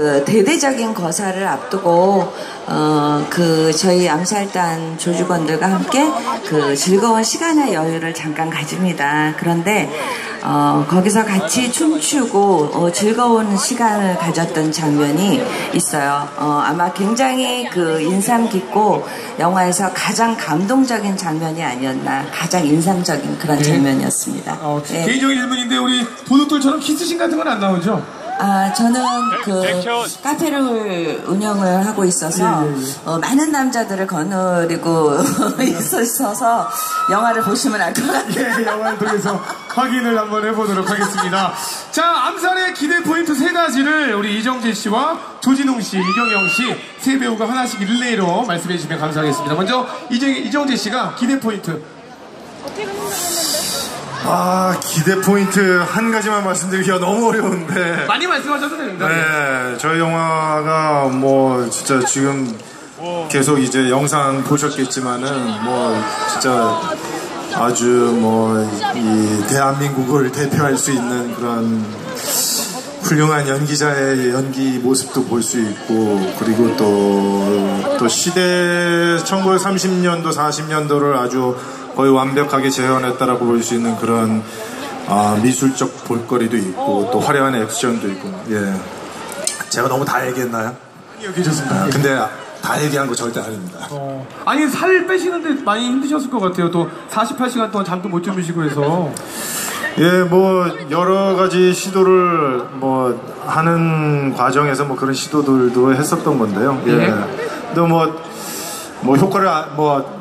그 대대적인 거사를 앞두고 어, 그 저희 암살단 조직원들과 함께 그 즐거운 시간의 여유를 잠깐 가집니다. 그런데 어, 거기서 같이 춤추고 어, 즐거운 시간을 가졌던 장면이 있어요. 어, 아마 굉장히 그 인상 깊고 영화에서 가장 감동적인 장면이 아니었나 가장 인상적인 그런 네. 장면이었습니다. 어, 네. 개인적인 질문인데 우리 도둑들처럼 키스신 같은 건 안 나오죠? 아, 저는 그 카페를 운영을 하고 있어서 예, 예, 예. 어, 많은 남자들을 거느리고 있어서 영화를 보시면 알 것 같아요. 예, 영화를 통해서 확인을 한번 해보도록 하겠습니다. 자, 암살의 기대 포인트 세 가지를 우리 이정재 씨와 조진웅 씨, 이경영 씨 세 배우가 하나씩 릴레이로 말씀해 주시면 감사하겠습니다. 먼저 이정, 이정재 씨가 기대 포인트. 아 기대 포인트 한 가지만 말씀드리기가 너무 어려운데 많이 말씀하셔도 됩니다. 네 저희 영화가 뭐 진짜 지금 계속 이제 영상 보셨겠지만은 뭐 진짜 아주 뭐이 대한민국을 대표할 수 있는 그런 훌륭한 연기자의 연기 모습도 볼 수 있고 그리고 또, 또 시대 1930년도 40년도를 아주 거의 완벽하게 재현했다라고 볼 수 있는 그런 아, 미술적 볼거리도 있고 또 화려한 액션도 있고 예 제가 너무 다 얘기했나요? 여기 좋습니다. 아, 근데 다 얘기한 거 절대 아닙니다. 어, 아니 살 빼시는데 많이 힘드셨을 것 같아요. 또 48시간 동안 잠도 못 주무시고 해서 예, 뭐 여러 가지 시도를 뭐 하는 과정에서 뭐 그런 시도들도 했었던 건데요. 예. 예. 근데 뭐, 뭐 효과를 아- 뭐